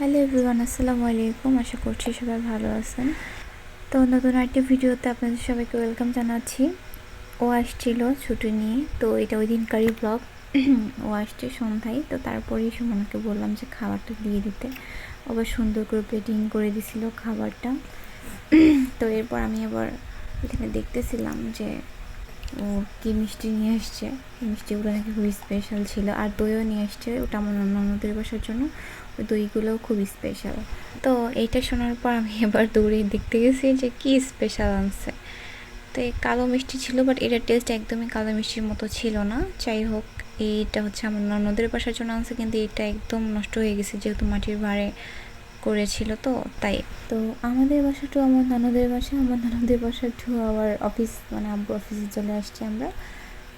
Hello everyone, আসসালামু আলাইকুম। আশা করছি সবাই ভালো আছেন। তো নতুন একটি ভিডিওতে আপনাদের সবাইকে ওয়েলকাম জানাচ্ছি। ও আসছিল ছুটি নিয়ে, তো এটা ওই দিনকারই ব্লগ ও আসছে সন্ধ্যায়, তো তারপরেই সুমনকে বললাম যে খাবারটা দিয়ে দিতে। আবার সুন্দর করে প্লেটিং করে দিছিল খাবারটা। তো এরপর আমি আবার এখানে দেখতেছিলাম যে ও কী মিষ্টি নিয়ে আসছে। মিষ্টিগুলো নাকি খুবই স্পেশাল ছিল। আর দইও নিয়ে আসছে, ওটা আমার অন্যদের বাসার জন্য। দইগুলোও খুব স্পেশাল তো এইটা শোনার পর আমি এবার দৌড়ে দেখতে গেছি যে কী স্পেশাল আনছে। তো এই কালো মিষ্টি ছিল বাট এটার টেস্ট একদমই কালো মিষ্টির মতো ছিল না। যাই হোক এইটা হচ্ছে আমার ননদের বাসার জন্য আনছে, কিন্তু এটা একদম নষ্ট হয়ে গেছে, যেহেতু মাটির ভাড়ে করেছিল তো, তাই। তো আমাদের বাসা টু আমার ননদের বাসা, আমার ননদের বাসা টু আবার অফিস মানে আব্বু অফিসে চলে আসছি আমরা।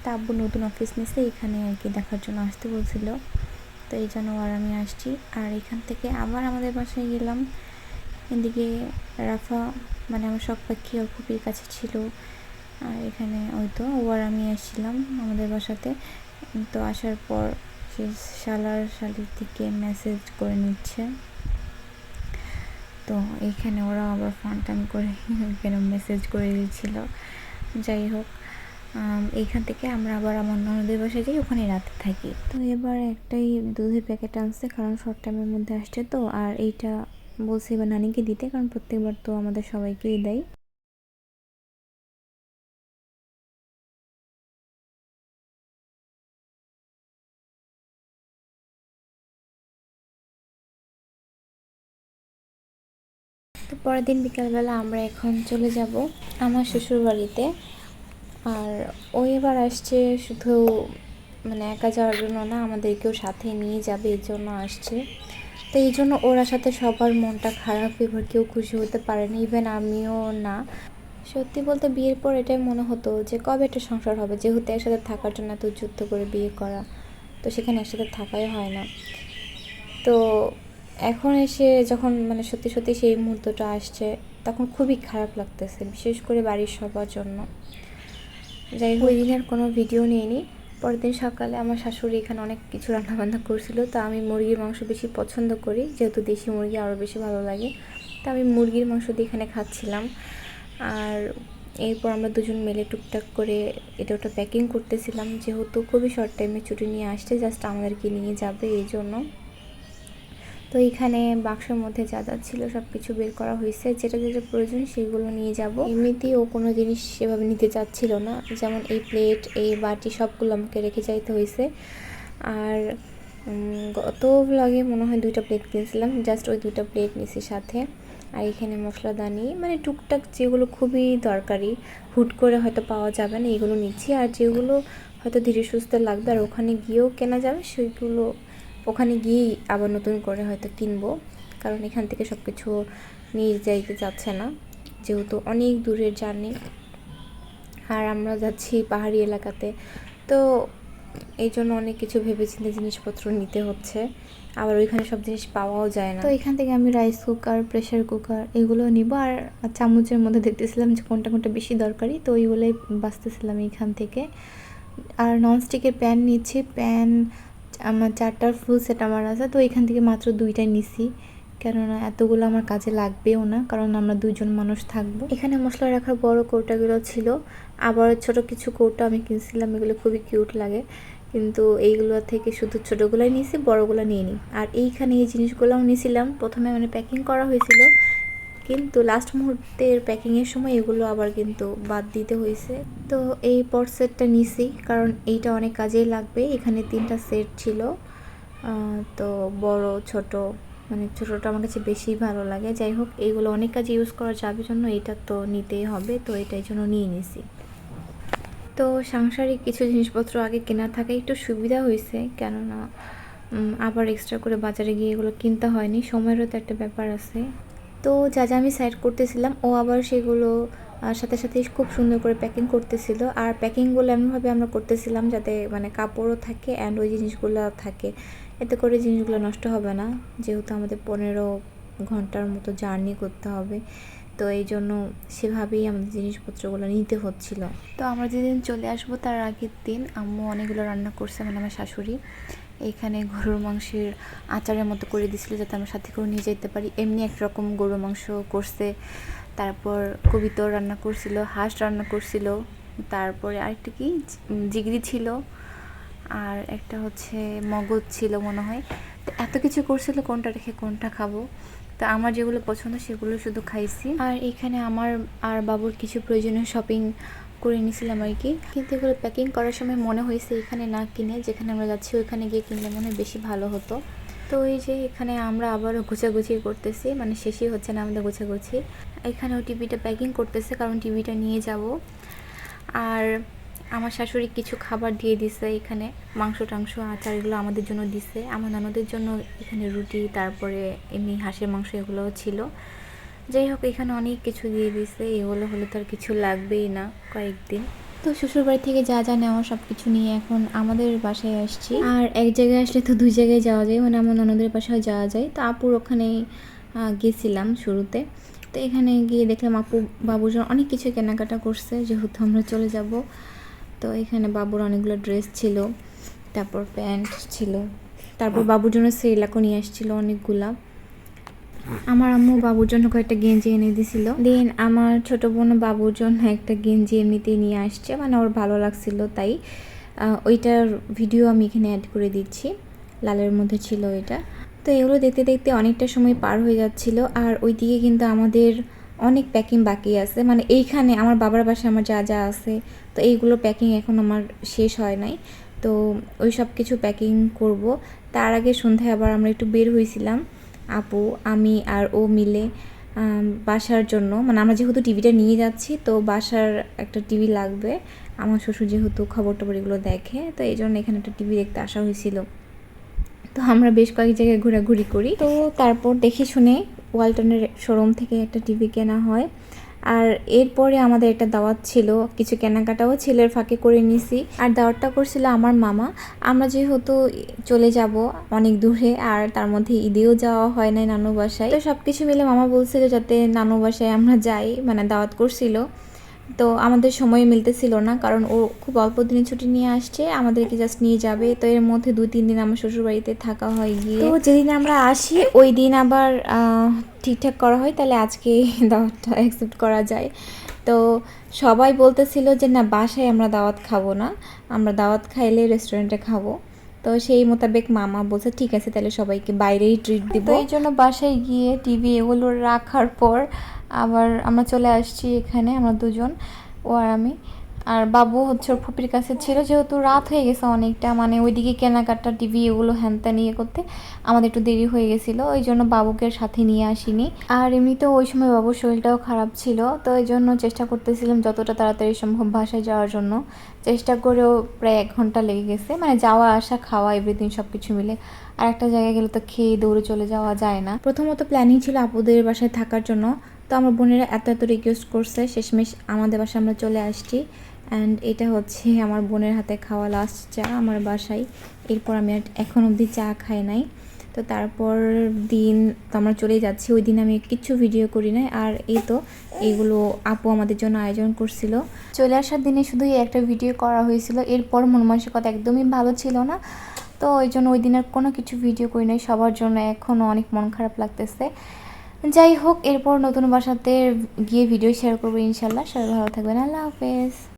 তা আব্বু নতুন অফিস নিছে, এখানে আর কি দেখার জন্য আসতে বলছিল। তো এই জন্য আর আমি আসছি। আর এখান থেকে আবার আমাদের বাসায় গেলাম। এদিকে রাফা মানে আমার সব পাখি ওর খুবই কাছে ছিল। আর এখানে ওই তো ও আর আমি আসছিলাম আমাদের বাসাতে। তো আসার পর সে শালার শালির দিকে মেসেজ করে নিচ্ছে। তো এখানে ওরা আবার ফান টান করে এখানে মেসেজ করে দিচ্ছিল যাই হোক এইখান থেকে আমরা আবার আমার ননদের বাসায় যাই ওখানে রাতে থাকি। তো এবার একটাই দুধের প্যাকেট আনছে, কারণ শর্ট টাইমের মধ্যে আসছে তো, আর এইটা বলছে এবার নানিকে দিতে, কারণ প্রত্যেকবার তো আমাদের সবাইকেই দেয়। তো পরের দিন বিকালবেলা আমরা এখন চলে যাব আমার শ্বশুর বাড়িতে আর ও এবার আসছে শুধু মানে একা যাওয়ার জন্য না, আমাদেরকেও সাথে নিয়ে যাবে এই জন্য আসছে। তো এই জন্য ওরা সাথে সবার মনটা খারাপ, এবার কেউ খুশি হতে পারেনি ইভেন আমিও না। সত্যি বলতে বিয়ের পর এটাই মনে হতো যে কবে একটা সংসার হবে, যেহেতু একসাথে থাকার জন্য এত যুদ্ধ করে বিয়ে করা, তো সেখানে একসাথে থাকাই হয় না। তো এখন এসে যখন মানে সত্যি সত্যি সেই মুহূর্তটা আসছে, তখন খুবই খারাপ লাগতেছে, বিশেষ করে বাড়ির সবার জন্য। যাই হোক। ওই দিনের কোনো ভিডিও নিইনি। পরের দিন সকালে আমার শাশুড়ি এখানে অনেক কিছু রান্নাবান্না করছিল, তো আমি মুরগির মাংস বেশি পছন্দ করি, যেহেতু দেশি মুরগি আরও বেশি ভালো লাগে। তো আমি মুরগির মাংস দিয়ে এখানে খাচ্ছিলাম। আর এরপর আমরা দুজন মিলে টুকটাক করে এটা ওটা প্যাকিং করতেছিলাম। যেহেতু খুবই শর্ট টাইমে ছুটি নিয়ে আসছে জাস্ট আমাদেরকে নিয়ে যাবে এই জন্য। তো এখানে বাক্সের মধ্যে যা যা ছিল সব কিছু বের করা হয়েছে। যেটা যেটা প্রয়োজন সেগুলো নিয়ে যাব। এমনিতেই ও কোনো জিনিস সেভাবে নিতে চাচ্ছিল না। যেমন এই প্লেট এই বাটি সবগুলো আমাকে রেখে যাইতে হয়েছে। আর গত ব্লগে মনে হয় দুইটা প্লেট কিনেছিলাম। জাস্ট ওই দুইটা প্লেট নিছি সাথে। আর এখানে মশলাদানি মানে টুকটাক যেগুলো খুবই দরকারি, হুট করে হয়তো পাওয়া যাবে না, এগুলো নিচ্ছি। আর যেগুলো হয়তো ধীরে সুস্থে লাগবে আর ওখানে গিয়েও কেনা যাবে, সেগুলো ওখানে গিয়েই আবার নতুন করে হয়তো কিনবো। কারণ এখান থেকে সব কিছু নিয়ে যাইতে যাচ্ছে না। যেহেতু অনেক দূরের জার্নি। আর আমরা যাচ্ছি পাহাড়ি এলাকাতে। তো এই জন্য অনেক কিছু ভেবেচিন্তে জিনিসপত্র নিতে হচ্ছে। আবার ওইখানে সব জিনিস পাওয়াও যায় না। তো এখান থেকে আমি রাইস কুকার প্রেশার কুকার এগুলো নিব। আর চামচের মধ্যে দেখতেছিলাম যে কোনটা কোনটা বেশি দরকারি। তো ওইগুলোই বাঁচতেছিলাম এইখান থেকে। আর ননস্টিকের প্যান নিচ্ছি। প্যান আমার চারটার ফুল সেট আমার আছে, তো এখান থেকে মাত্র দুইটাই নিছি। কেননা এতগুলো আমার কাজে লাগবেও না, কারণ আমরা দুইজন মানুষ থাকব। এখানে মশলা রাখার বড় কৌটাগুলো ছিল, আবার ছোট কিছু কৌটা আমি কিনছিলাম, এগুলো খুবই কিউট লাগে। কিন্তু এইগুলো থেকে শুধু ছোটোগুলোই নিয়েছি, বড়গুলো নিয়ে নিই আর এইখানে এই জিনিসগুলোও নিয়েছিলাম প্রথমে মানে প্যাকিং করা হয়েছিল। কিন্তু লাস্ট মুহূর্তের প্যাকিংয়ের সময় এগুলো আবার কিন্তু বাদ দিতে হয়েছে। তো এই পট সেটটা নিছি, কারণ এইটা অনেক কাজেই লাগবে। এখানে তিনটা সেট ছিল। তো বড়, ছোট মানে ছোটোটা আমার কাছে বেশি ভালো লাগে। যাই হোক এইগুলো অনেক কাজে ইউজ করা যাবে জন্য এটা তো নিতেই হবে। তো এটাই জন্য নিয়ে নিছি। তো সাংসারিক কিছু জিনিসপত্র আগে কেনার থাকে একটু সুবিধা হয়েছে। কেননা আবার এক্সট্রা করে বাজারে গিয়ে এগুলো কিনতে হয়নি। সময়েরও তো একটা ব্যাপার আছে। তো যা যা আমি সাইড করতেছিলাম, ও আবার সেগুলো সাথে সাথে খুব সুন্দর করে প্যাকিং করতেছিল। আর প্যাকিংগুলো এমনভাবে আমরা করতেছিলাম যাতে মানে কাপড়ও থাকে অ্যান্ড ওই জিনিসগুলো থাকে। এতে করে জিনিসগুলো নষ্ট হবে না। যেহেতু আমাদের পনেরো ঘণ্টার মতো জার্নি করতে হবে। তো এই জন্য সেভাবেই আমাদের জিনিসপত্রগুলো নিতে হচ্ছিল। তো আমরা যেদিন চলে আসব তার আগের দিন আম্মু অনেকগুলো রান্না করছে মানে আমার শাশুড়ি। এইখানে গরুর মাংসের আচারের মতো করে দিছিল যাতে আমরা সাথে করে নিয়ে যেতে পারি। এমনি একরকম গরুর মাংস করছে। তারপর কবিতর রান্না করছিল, হাঁস রান্না করছিল। তারপরে আরেকটা কি? জি- জিগরি ছিল। আর একটা হচ্ছে মগজ ছিল মনে হয়। তো এত কিছু করছিল, কোনটা রেখে কোনটা খাব? তো আমার যেগুলো পছন্দ, সেগুলো শুধু খাইছি। আর এখানে আমার আর বাবুর কিছু প্রয়োজনীয় শপিং করে নিয়েছিলাম আর কি। কিন্তু এগুলো প্যাকিং করার সময় মনে হয়েছে এখানে না কিনে, যেখানে আমরা যাচ্ছি ওইখানে গিয়ে কিনলে মনে হয় বেশি ভালো হতো। তো এই যে এখানে আমরা আবারও গোছাগুছি করতেছি মানে শেষই হচ্ছে না আমাদের গোছাগুছি। এখানে ওই টিভিটা প্যাকিং করতেছে, কারণ টিভিটা নিয়ে যাব। আর আমার শাশুড়ি কিছু খাবার দিয়ে দিছে এখানে, মাংস, টাংস, আচার এগুলো আমাদের জন্য দিছে। আমার ননদের জন্য এখানে রুটি, তারপরে এমনি হাঁসের মাংস এগুলোও ছিল। যাই হোক এখানে অনেক কিছু দিয়ে দিছে এগুলো হলে তো আর কিছু লাগবেই না কয়েকদিন। তো শ্বশুরবাড়ি থেকে যা যা নেওয়া সব কিছু নিয়ে এখন আমাদের বাসায় আসছি। আর এক জায়গায় আসলে তো দুই জায়গায় যাওয়া যায় মানে আমার ননদের বাসায় যাওয়া যায়। তো আপুর ওখানে গেছিলাম শুরুতে। তো এখানে গিয়ে দেখলাম আপু বাবুজন অনেক কিছু কেনাকাটা করছে যেহেতু আমরা চলে যাব। তো এখানে বাবুর অনেকগুলো ড্রেস ছিল তারপর প্যান্ট ছিল তারপর বাবুর জন্য সেলাকও নিয়ে আসছিল অনেকগুলা। আমার আম্মু বাবুর জন্য কয়েকটা গেঞ্জি এনে দিছিল। দেন আমার ছোট বোন বাবুর জন্য একটা গেঞ্জি এমনিতেই নিয়ে আসছে মানে ওর ভালো লাগছিল তাই ওইটার ভিডিও আমি এখানে অ্যাড করে দিচ্ছি। লালের মধ্যে ছিল এটা। তো এগুলো দেখতে দেখতে অনেকটা সময় পার হয়ে যাচ্ছিল, আর ওইদিকে কিন্তু আমাদের অনেক প্যাকিং বাকি আছে। মানে এইখানে আমার বাবার বাসায় আমার যা যা আছে, তো এইগুলো প্যাকিং এখন আমার শেষ হয় নাই। তো ওই সব কিছু প্যাকিং করব। তার আগে সন্ধ্যায় আবার আমরা একটু বের হয়েছিলাম। আপু, আমি আর ও মিলে বাসার জন্য মানে আমরা যেহেতু টিভিটা নিয়ে যাচ্ছি, তো বাসার একটা টিভি লাগবে। আমার শ্বশুর যেহেতু খবর টবর এগুলো দেখে, তো এই জন্য এখানে একটা টিভি দেখতে আসা হয়েছিল। তো আমরা বেশ কয়েক জায়গায় ঘোরাঘুরি করি। তো তারপর দেখে শুনে ওয়ালটনের শোরুম থেকে একটা টিভি কেনা হয়। আর এরপরে আমাদের একটা দাওয়াত ছিল, কিছু কেনাকাটাও ছেলের ফাঁকে করে নিছি। আর দাওয়াতটা করছিল আমার মামা। আমরা যেহেতু চলে যাব অনেক দূরে, আর তার মধ্যে ঈদেও যাওয়া হয় নাই নানু বাসায়। তো সব কিছু মিলে মামা বলছিল যাতে নানু বাসায় আমরা যাই মানে দাওয়াত করছিল। তো আমাদের সময় মিলতেছিল না কারণ ও খুব অল্প দিনের ছুটি নিয়ে আসছে আমাদেরকে জাস্ট নিয়ে যাবে। তো এর মধ্যে দু তিন দিন আমার শ্বশুরবাড়িতে থাকা হয় গিয়ে। তো যেদিন আমরা আসি ওই দিন আবার ঠিকঠাক করা হয় তাহলে আজকে দাওয়াতটা অ্যাকসেপ্ট করা যায়। তো সবাই বলতেছিল যে না বাসায় আমরা দাওয়াত খাব না আমরা দাওয়াত খাইলে রেস্টুরেন্টে খাব। তো সেই মোতাবেক মামা বলছে ঠিক আছে তাহলে সবাইকে বাইরেই ট্রিট দিব। এই জন্য বাসায় গিয়ে টিভি এগুলো রাখার পর আবার আমরা চলে আসছি এখানে, আমরা দুজন, ও আর আমি। আর বাবু হচ্ছে ওর ফুপির কাছে ছিল, যেহেতু রাত হয়ে গেছে অনেকটা মানে ওইদিকে কেনাকাটা, টিভি এগুলো হ্যান ত্যান ইয়ে করতে আমাদের একটু দেরি হয়ে গেছিল, ওই জন্য বাবুকে সাথে নিয়ে আসিনি। আর এমনিতেও ওই সময় বাবুর শরীরটাও খারাপ ছিল, তো এই জন্য চেষ্টা করতেছিলাম যতটা তাড়াতাড়ি সম্ভব বাসায় যাওয়ার জন্য। চেষ্টা করেও প্রায় এক ঘণ্টা লেগে গেছে মানে যাওয়া, আসা, খাওয়া এভরিথিং সব কিছু মিলে। আর একটা জায়গায় গেলে তো খেয়ে, দৌড়ে চলে যাওয়া যায় না। প্রথমত প্ল্যানিং ছিল আপুদের বাসায় থাকার জন্য তো আমার বোনেরা এত এত রিকোয়েস্ট করছে। শেষমেশ আমাদের বাসায় আমরা চলে আসছি। অ্যান্ড এটা হচ্ছে আমার বোনের হাতে খাওয়া লাস্ট চা আমার বাসায়। এরপর আমি আর এখন অবধি চা খাই নাই। তো তারপর দিন তো আমরা চলে যাচ্ছি। ওই দিন আমি কিচ্ছু ভিডিও করি নাই। আর এই তো এইগুলো আপু আমাদের জন্য আয়োজন করছিল। চলে আসার দিনে শুধু একটা ভিডিও করা হয়েছিল। এরপর মন মানসিকতা একদমই ভালো ছিল না। তো ওই জন্য ওই দিনের কোনো কিছু ভিডিও করি নাই। সবার জন্য এখনও অনেক মন খারাপ লাগতেছে। যাই হোক এরপর নতুন বাসাতে গিয়ে ভিডিও শেয়ার করব ইনশাল্লাহ। সবাই ভালো থাকবেন। আল্লাহ হাফেজ।